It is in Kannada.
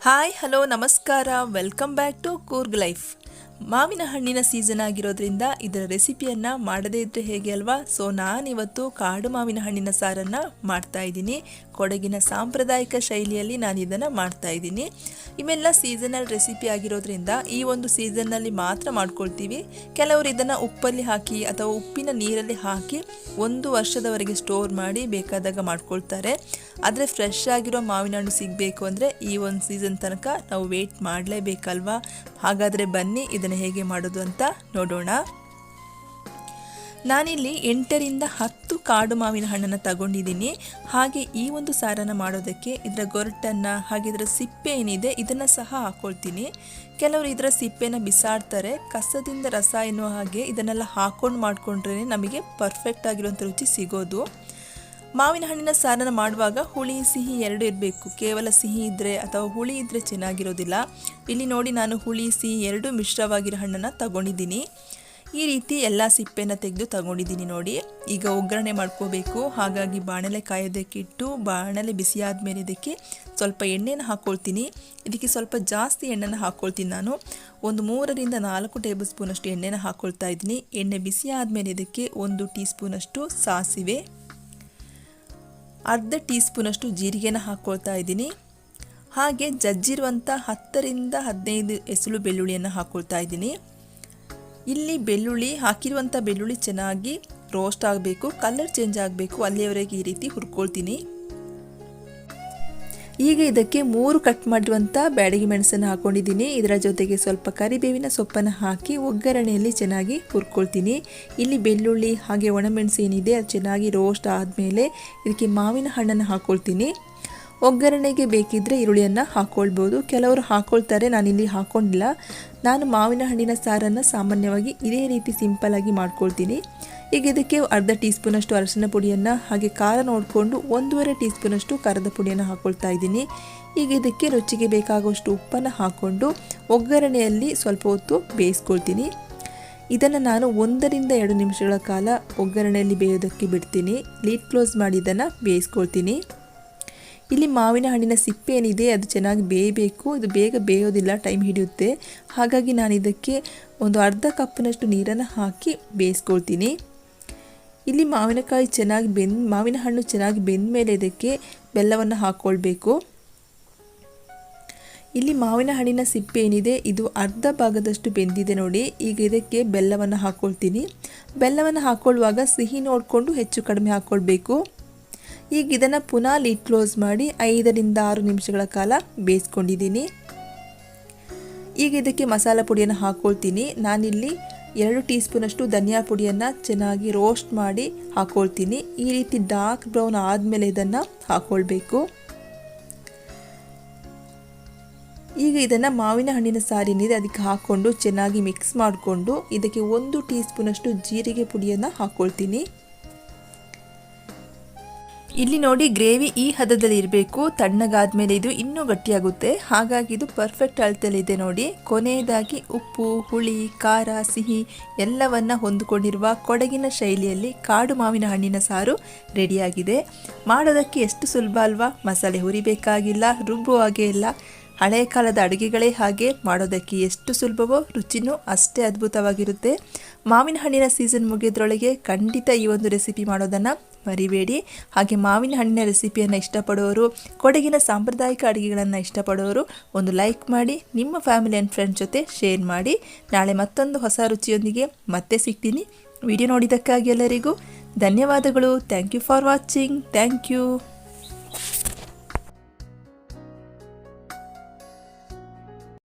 ಹಾಯ್ ಹಲೋ ನಮಸ್ಕಾರ. Welcome back to Coorg life ಮಾವಿನ ಹಣ್ಣಿನ ಸೀಸನ್ ಆಗಿರೋದ್ರಿಂದ ಇದರ ರೆಸಿಪಿಯನ್ನು ಮಾಡದೇ ಇದ್ದರೆ ಹೇಗೆ ಅಲ್ವಾ? ಸೊ ನಾನಿವತ್ತು ಕಾಡು ಮಾವಿನ ಹಣ್ಣಿನ ಸಾರನ್ನು ಮಾಡ್ತಾ ಇದ್ದೀನಿ. ಕೊಡಗಿನ ಸಾಂಪ್ರದಾಯಿಕ ಶೈಲಿಯಲ್ಲಿ ನಾನು ಇದನ್ನು ಮಾಡ್ತಾ ಇದ್ದೀನಿ. ಇವೆಲ್ಲ ಸೀಸನಲ್ ರೆಸಿಪಿ ಆಗಿರೋದ್ರಿಂದ ಈ ಒಂದು ಸೀಸನ್ನಲ್ಲಿ ಮಾತ್ರ ಮಾಡ್ಕೊಳ್ತೀವಿ. ಕೆಲವರು ಇದನ್ನು ಉಪ್ಪಲ್ಲಿ ಹಾಕಿ ಅಥವಾ ಉಪ್ಪಿನ ನೀರಲ್ಲಿ ಹಾಕಿ ಒಂದು ವರ್ಷದವರೆಗೆ ಸ್ಟೋರ್ ಮಾಡಿ ಬೇಕಾದಾಗ ಮಾಡ್ಕೊಳ್ತಾರೆ. ಆದರೆ ಫ್ರೆಶ್ ಆಗಿರೋ ಮಾವಿನ ಹಣ್ಣು ಸಿಗಬೇಕು ಅಂದರೆ ಈ ಒಂದು ಸೀಸನ್ ತನಕ ನಾವು ವೆಯ್ಟ್ ಮಾಡಲೇಬೇಕಲ್ವಾ? ಹಾಗಾದರೆ ಬನ್ನಿ, ಇದನ್ನು ಹೇಗೆ ಮಾಡೋದು ಅಂತ ನೋಡೋಣ. ನಾನಿಲ್ಲಿ ಎಂಟರಿಂದ ಹತ್ತು ಕಾಡು ಮಾವಿನ ಹಣ್ಣನ್ನು ತಗೊಂಡಿದ್ದೀನಿ. ಹಾಗೆ ಈ ಒಂದು ಸಾರನ್ನು ಮಾಡೋದಕ್ಕೆ ಇದರ ಗೊರಟನ್ನು, ಹಾಗೆ ಇದರ ಸಿಪ್ಪೆ ಏನಿದೆ ಇದನ್ನು ಸಹ ಹಾಕ್ಕೊಳ್ತೀನಿ ಕೆಲವರು ಇದರ ಸಿಪ್ಪೆನ ಬಿಸಾಡ್ತಾರೆ, ಕಸದಿಂದ ರಸ ಎನ್ನುವ ಹಾಗೆ ಇದನ್ನೆಲ್ಲ ಹಾಕ್ಕೊಂಡು ಮಾಡಿಕೊಂಡ್ರೇ ನಮಗೆ ಪರ್ಫೆಕ್ಟ್ ಆಗಿರುವಂಥ ರುಚಿ ಸಿಗೋದು. ಮಾವಿನ ಹಣ್ಣಿನ ಸಾರನ್ನು ಮಾಡುವಾಗ ಹುಳಿ, ಸಿಹಿ ಎರಡು ಇರಬೇಕು. ಕೇವಲ ಸಿಹಿ ಇದ್ದರೆ ಅಥವಾ ಹುಳಿ ಇದ್ದರೆ ಚೆನ್ನಾಗಿರೋದಿಲ್ಲ. ಇಲ್ಲಿ ನೋಡಿ ನಾನು ಹುಳಿ, ಸಿಹಿ ಎರಡು ಮಿಶ್ರವಾಗಿರೋ ಹಣ್ಣನ್ನು ತಗೊಂಡಿದ್ದೀನಿ. ಈ ರೀತಿ ಎಲ್ಲ ಸಿಪ್ಪೆನ ತೆಗೆದು ತಗೊಂಡಿದ್ದೀನಿ ನೋಡಿ. ಈಗ ಒಗ್ಗರಣೆ ಮಾಡ್ಕೋಬೇಕು. ಹಾಗಾಗಿ ಬಾಣಲೆ ಕಾಯೋದಕ್ಕಿಟ್ಟು ಬಾಣಲೆ ಬಿಸಿಯಾದ ಮೇಲೆ ಇದಕ್ಕೆ ಸ್ವಲ್ಪ ಎಣ್ಣೆನ ಹಾಕ್ಕೊಳ್ತೀನಿ ಇದಕ್ಕೆ ಸ್ವಲ್ಪ ಜಾಸ್ತಿ ಎಣ್ಣೆನ ಹಾಕ್ಕೊಳ್ತೀನಿ ನಾನು. ಒಂದು ಮೂರರಿಂದ ನಾಲ್ಕು ಟೇಬಲ್ ಸ್ಪೂನಷ್ಟು ಎಣ್ಣೆನ ಹಾಕ್ಕೊಳ್ತಾ ಇದ್ದೀನಿ. ಎಣ್ಣೆ ಬಿಸಿ ಆದಮೇಲೆ ಇದಕ್ಕೆ ಒಂದು ಟೀ ಸ್ಪೂನಷ್ಟು ಸಾಸಿವೆ. ಅರ್ಧ ಟೀ ಸ್ಪೂನಷ್ಟು ಜೀರಿಗೆನ ಹಾಕ್ಕೊಳ್ತಾ ಇದ್ದೀನಿ. ಹಾಗೆ ಜಜ್ಜಿರುವಂಥ ಹತ್ತರಿಂದ ಹದಿನೈದು ಎಸಳು ಬೆಳ್ಳುಳ್ಳಿಯನ್ನು ಹಾಕ್ಕೊಳ್ತಾ ಇದ್ದೀನಿ. ಇಲ್ಲಿ ಬೆಳ್ಳುಳ್ಳಿ ಹಾಕಿರುವಂಥ ಬೆಳ್ಳುಳ್ಳಿ ಚೆನ್ನಾಗಿ ರೋಸ್ಟ್ ಆಗಬೇಕು ಕಲರ್ ಚೇಂಜ್ ಆಗಬೇಕು, ಅಲ್ಲಿಯವರೆಗೆ ಈ ರೀತಿ ಹುರ್ಕೊಳ್ತೀನಿ. ಈಗ ಇದಕ್ಕೆ ಮೂರು ಕಟ್ ಮಾಡಿರುವಂಥ ಬ್ಯಾಡಗಿ ಮೆಣಸನ್ನು ಹಾಕೊಂಡಿದ್ದೀನಿ. ಇದರ ಜೊತೆಗೆ ಸ್ವಲ್ಪ ಕರಿಬೇವಿನ ಸೊಪ್ಪನ್ನು ಹಾಕಿ ಒಗ್ಗರಣೆಯಲ್ಲಿ ಚೆನ್ನಾಗಿ ಹುರ್ಕೊಳ್ತೀನಿ. ಇಲ್ಲಿ ಬೆಳ್ಳುಳ್ಳಿ ಹಾಗೆ ಒಣಮೆಣಸು ಏನಿದೆ ಅದು ಚೆನ್ನಾಗಿ ರೋಸ್ಟ್ ಆದಮೇಲೆ ಇದಕ್ಕೆ ಮಾವಿನ ಹಣ್ಣನ್ನು ಹಾಕ್ಕೊಳ್ತೀನಿ ಒಗ್ಗರಣೆಗೆ ಬೇಕಿದ್ದರೆ ಈರುಳ್ಳಿಯನ್ನು ಹಾಕ್ಕೊಳ್ಬೋದು ಕೆಲವರು ಹಾಕ್ಕೊಳ್ತಾರೆ ನಾನಿಲ್ಲಿ ಹಾಕ್ಕೊಂಡಿಲ್ಲ ನಾನು ಮಾವಿನ ಹಣ್ಣಿನ ಸಾರನ್ನು ಸಾಮಾನ್ಯವಾಗಿ ಇದೇ ರೀತಿ ಸಿಂಪಲ್ಲಾಗಿ ಮಾಡ್ಕೊಳ್ತೀನಿ. ಈಗ ಇದಕ್ಕೆ ಅರ್ಧ ಟೀ ಸ್ಪೂನಷ್ಟು ಅರಶಿನ ಪುಡಿಯನ್ನು ಹಾಗೆ ಖಾರ ನೋಡಿಕೊಂಡು ಒಂದೂವರೆ ಟೀ ಸ್ಪೂನಷ್ಟು ಖಾರದ ಪುಡಿಯನ್ನು ಹಾಕ್ಕೊಳ್ತಾ ಇದ್ದೀನಿ. ಈಗ ಇದಕ್ಕೆ ರುಚಿಗೆ ಬೇಕಾಗುವಷ್ಟು ಉಪ್ಪನ್ನು ಹಾಕ್ಕೊಂಡು ಒಗ್ಗರಣೆಯಲ್ಲಿ ಸ್ವಲ್ಪ ಹೊತ್ತು ಬೇಯಿಸ್ಕೊಳ್ತೀನಿ. ಇದನ್ನು ನಾನು ಒಂದರಿಂದ ಎರಡು ನಿಮಿಷಗಳ ಕಾಲ ಒಗ್ಗರಣೆಯಲ್ಲಿ ಬೇಯೋದಕ್ಕೆ ಬಿಡ್ತೀನಿ. ಲೀಡ್ ಕ್ಲೋಸ್ ಮಾಡಿ ಇದನ್ನು ಬೇಯಿಸ್ಕೊಳ್ತೀನಿ. ಇಲ್ಲಿ ಮಾವಿನ ಹಣ್ಣಿನ ಸಿಪ್ಪೆ ಏನಿದೆ, ಅದು ಚೆನ್ನಾಗಿ ಬೇಯಬೇಕು. ಇದು ಬೇಗ ಬೇಯೋದಿಲ್ಲ, ಟೈಮ್ ಹಿಡಿಯುತ್ತೆ. ಹಾಗಾಗಿ ನಾನು ಇದಕ್ಕೆ ಒಂದು ಅರ್ಧ ಕಪ್ಪಿನಷ್ಟು ನೀರನ್ನು ಹಾಕಿ ಬೇಯಿಸ್ಕೊಳ್ತೀನಿ. ಇಲ್ಲಿ ಮಾವಿನಕಾಯಿ ಚೆನ್ನಾಗಿ ಬೆಂದ, ಮಾವಿನ ಹಣ್ಣು ಚೆನ್ನಾಗಿ ಬೆಂದ ಮೇಲೆ ಇದಕ್ಕೆ ಬೆಲ್ಲವನ್ನು ಹಾಕ್ಕೊಳ್ಬೇಕು ಇಲ್ಲಿ ಮಾವಿನ ಹಣ್ಣಿನ ಸಿಪ್ಪೆ ಏನಿದೆ, ಇದು ಅರ್ಧ ಭಾಗದಷ್ಟು ಬೆಂದಿದೆ ನೋಡಿ. ಈಗ ಇದಕ್ಕೆ ಬೆಲ್ಲವನ್ನು ಹಾಕ್ಕೊಳ್ತೀನಿ ಬೆಲ್ಲವನ್ನು ಹಾಕ್ಕೊಳ್ಳುವಾಗ ಸಿಹಿ ನೋಡಿಕೊಂಡು ಹೆಚ್ಚು ಕಡಿಮೆ ಹಾಕ್ಕೊಳ್ಬೇಕು ಈಗ ಇದನ್ನು ಪುನಃ ಲೀಡ್ ಕ್ಲೋಸ್ ಮಾಡಿ ಐದರಿಂದ ಆರು ನಿಮಿಷಗಳ ಕಾಲ ಬೇಯಿಸ್ಕೊಂಡಿದ್ದೀನಿ. ಈಗ ಇದಕ್ಕೆ ಮಸಾಲ ಪುಡಿಯನ್ನು ಹಾಕ್ಕೊಳ್ತೀನಿ ನಾನಿಲ್ಲಿ ಎರಡು ಟೀ ಸ್ಪೂನಷ್ಟು ಧನಿಯಾ ಪುಡಿಯನ್ನು ಚೆನ್ನಾಗಿ ರೋಸ್ಟ್ ಮಾಡಿ ಹಾಕ್ಕೊಳ್ತೀನಿ ಈ ರೀತಿ ಡಾರ್ಕ್ ಬ್ರೌನ್ ಆದಮೇಲೆ ಇದನ್ನು ಹಾಕ್ಕೊಳ್ಬೇಕು ಈಗ ಇದನ್ನು ಮಾವಿನ ಹಣ್ಣಿನ ಸಾರಿನಿದೆ ಅದಕ್ಕೆ ಹಾಕ್ಕೊಂಡು ಚೆನ್ನಾಗಿ ಮಿಕ್ಸ್ ಮಾಡಿಕೊಂಡು ಇದಕ್ಕೆ ಒಂದು ಟೀ ಸ್ಪೂನಷ್ಟು ಜೀರಿಗೆ ಪುಡಿಯನ್ನು ಹಾಕ್ಕೊಳ್ತೀನಿ ಇಲ್ಲಿ ನೋಡಿ, ಗ್ರೇವಿ ಈ ಹದದಲ್ಲಿ ಇರಬೇಕು. ತಣ್ಣಗಾದ್ಮೇಲೆ ಇದು ಇನ್ನೂ ಗಟ್ಟಿಯಾಗುತ್ತೆ. ಹಾಗಾಗಿ ಇದು ಪರ್ಫೆಕ್ಟ್ ಅಳತೆಯಲ್ಲಿದೆ ನೋಡಿ. ಕೊನೆಯದಾಗಿ ಉಪ್ಪು, ಹುಳಿ, ಖಾರ, ಸಿಹಿ ಎಲ್ಲವನ್ನ ಹೊಂದಿಕೊಂಡಿರುವ ಕೊಡಗಿನ ಶೈಲಿಯಲ್ಲಿ ಕಾಡು ಮಾವಿನ ಹಣ್ಣಿನ ಸಾರು ರೆಡಿಯಾಗಿದೆ. ಮಾಡೋದಕ್ಕೆ ಎಷ್ಟು ಸುಲಭ ಅಲ್ವಾ? ಮಸಾಲೆ ಹುರಿಬೇಕಾಗಿಲ್ಲ, ರುಬ್ಬುವಾಗೆ ಇಲ್ಲ. ಹಳೆಯ ಕಾಲದ ಅಡುಗೆಗಳೇ ಹಾಗೆ ಮಾಡೋದಕ್ಕೆ ಎಷ್ಟು ಸುಲಭವೋ ರುಚಿನೂ ಅಷ್ಟೇ ಅದ್ಭುತವಾಗಿರುತ್ತೆ. ಮಾವಿನ ಹಣ್ಣಿನ ಸೀಸನ್ ಮುಗಿದ್ರೊಳಗೆ ಖಂಡಿತ ಈ ಒಂದು ರೆಸಿಪಿ ಮಾಡೋದನ್ನು ಮರಿಬೇಡಿ. ಹಾಗೆ ಮಾವಿನ ಹಣ್ಣಿನ ರೆಸಿಪಿಯನ್ನು ಇಷ್ಟಪಡೋರು, ಕೊಡಗಿನ ಸಾಂಪ್ರದಾಯಿಕ ಅಡುಗೆಗಳನ್ನು ಇಷ್ಟಪಡೋರು ಒಂದು ಲೈಕ್ ಮಾಡಿ, ನಿಮ್ಮ ಫ್ಯಾಮಿಲಿ ಆ್ಯಂಡ್ ಫ್ರೆಂಡ್ಸ್ ಜೊತೆ ಶೇರ್ ಮಾಡಿ. ನಾಳೆ ಮತ್ತೊಂದು ಹೊಸ ರುಚಿಯೊಂದಿಗೆ ಮತ್ತೆ ಸಿಗ್ತೀನಿ. ವಿಡಿಯೋ ನೋಡಿದ್ದಕ್ಕಾಗಿ ಎಲ್ಲರಿಗೂ ಧನ್ಯವಾದಗಳು. Thank you for watching. Thank you.